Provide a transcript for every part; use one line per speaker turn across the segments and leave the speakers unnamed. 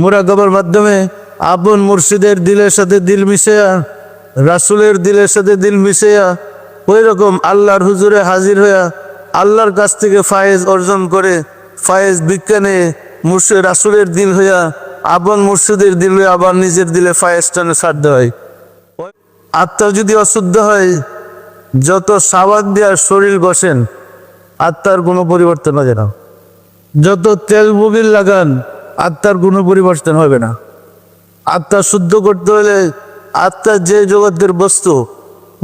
মুরাকাবার মাধ্যমে আপন মুর্শিদের দিলের সাথে দিল মিশিয়া রাসুলের দিলের সাথে দিল মিশিয়া ওই রকম আল্লাহর হুজুরে হাজির হইয়া আল্লাহর কাছ থেকে ফায়েজ অর্জন করে ফায়েজ বিজ্ঞানে মুর্শিদ রাসুলের দিল হইয়া আপন মুর্শিদের দিল হইয়া আবার নিজের দিলে ফায়েজ টানে সাধ্য হয়। আত্মা যদি অশুদ্ধ হয়, যত সাবান দেওয়ার শরীর বসেন, আত্মার কোনো পরিবর্তন হবে না। যত তেল মোবিল লাগান আত্মার কোনো পরিবর্তন হবে না। আত্মা শুদ্ধ করতে হলে আত্মার যে জগতের বস্তু,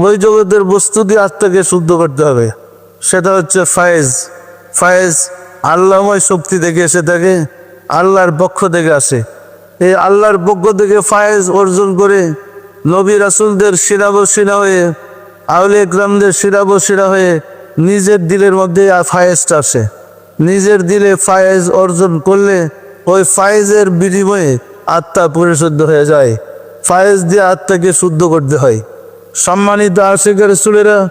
ওই জগতের বস্তু দিয়ে আত্মাকে শুদ্ধ করতে হবে। সেটা হচ্ছে ফায়েজ। ফায়েজ আল্লাহময় শক্তি থেকে এসে থাকে, আল্লাহর পক্ষ থেকে আসে। এই আল্লাহর পক্ষ থেকে ফায়েজ অর্জন করে নবী রাসুলদের শিরাবশিরা হয়ে আউলে ইকরামদের শিরাবশিরা হয়ে নিজের দিলের মধ্যে ফায়েজটা আসে। নিজের দিলে ফায়েজ অর্জন করলে ওই ফায়েজের বিনিময়ে আত্মা পরিশুদ্ধ হয়ে যায়। ফায়েজ দিয়ে আত্মাকে শুদ্ধ করতে হয়। সম্মানিত আশিকের সুরেরা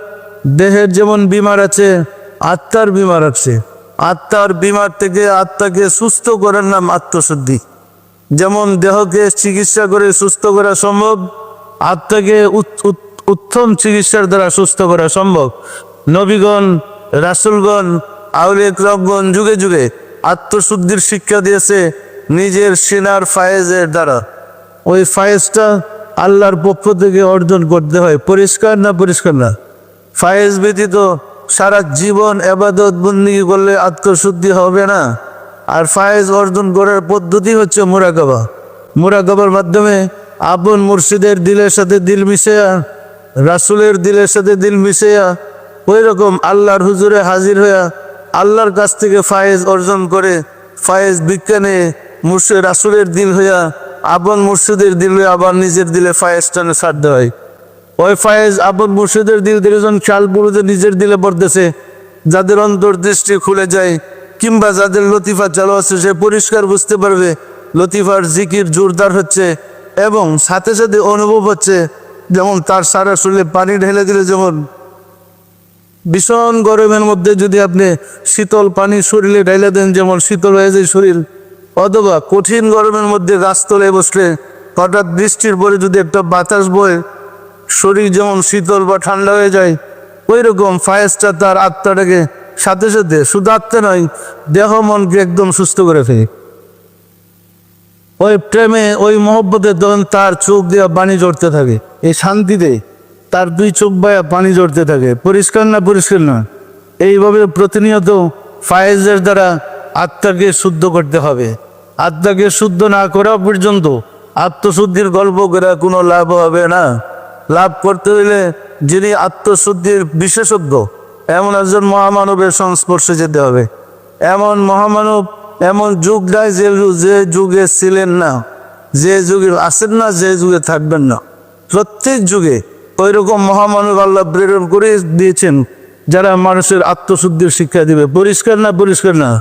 দেহের যেমন বিমার আছে, আত্মার বিমার আছে। আত্মার বিমার থেকে আত্মাকে সুস্থ করার নাম আত্মশুদ্ধি। যেমন দেহকে চিকিৎসা করে সুস্থ করা সম্ভব, আত্মাকে উত- উত- উত্তম চিকিৎসার দ্বারা সুস্থ করা সম্ভব। নবীগণ, রাসুলগণ আউলিয়া যুগে যুগে আত্মশুদ্ধির শিক্ষা দিয়েছে নিজের সিনার ফায়েজের দ্বারা। ওই ফায়েজটা আল্লাহর পক্ষ থেকে অর্জন করতে হয়। পরিষ্কার না পরিষ্কার না? ফায়েজ ব্যতীত সারা জীবন এবাদত বন্দি করলে আত্মশুদ্ধি হবে না। আর ফায়েজ অর্জন করার পদ্ধতি হচ্ছে মুরাকাবা। মুরাকাবার মাধ্যমে আপন মুর্শিদের দিলের সাথে দিল মিশিয়া রাসুলের দিলের সাথে দিল মিশিয়া ওই রকম আল্লাহর হুজুরে হাজির হইয়া আল্লাহর কাছ থেকে ফায়েজ অর্জন করে ফায়েজ বিজ্ঞানে মুর্শিদ রাসুলের দিল হইয়া আপন মুর্শিদের দিল হইয়া আবার নিজের দিলে ফায়েজ টানে সাধ্য হয়। ওই ফায়েজ আপন মুর্শিদের দিল যখন চাল পুরুতে নিজের দিলে পড়তেছে, যাদের অন্তর্দৃষ্টি খুলে যায় কিংবা যাদের লতিফা চালু আছে, সে পরিষ্কার বুঝতে পারবে লতিফার জিকির জোরদার হচ্ছে এবং সাথে সাথে অনুভব হচ্ছে, যেমন তার সারা শরীরে পানি ঢেলে দিলে যেমন ভীষণ গরমের মধ্যে যদি আপনি শীতল পানি শরীরে ডাইলে দেন, যেমন শীতল হয়ে যায় শরীর, অথবা কঠিন গরমের মধ্যে গাছতলায় বসলে হঠাৎ বৃষ্টির পরে যদি একটা বাতাস বয়, শরীর যেমন শীতল বা ঠান্ডা হয়ে যায় ওই রকম ফায়েসটা তার আত্মাটাকে সাথে সাথে শুধু আত্মা নয়, দেহ মনকে একদম সুস্থ করে ফেলে। ওই প্রেমে, ওই মহব্বতে তখন তার চোখ দিয়ে পানি জড়তে থাকে, এই শান্তিতে তার দুই চোখ বায়া পানি জড়তে থাকে। পরিষ্কার না পরিষ্কার না এইভাবে প্রতিনিয়ত ফায়েজের দ্বারা আত্মাকে শুদ্ধ করতে হবে। আত্মাকে শুদ্ধ না করা পর্যন্ত আত্মশুদ্ধির গল্প করে কোনো লাভ হবে না। লাভ করতে হলে যিনি আত্মশুদ্ধির বিশেষজ্ঞ, এমন একজন মহামানবের সংস্পর্শে যেতে হবে। এমন মহামানব, এমন যুগ নাই যে যে যুগে ছিলেন না, যে যুগে আসেন না, যে যুগে থাকবেন না। প্রত্যেক যুগে ওই রকম মহামানব আল্লাহ প্রেরণ করে দিয়েছেন, যারা মানুষের আত্মশুদ্ধির শিক্ষা দিবে। পরিষ্কার না পরিষ্কার না?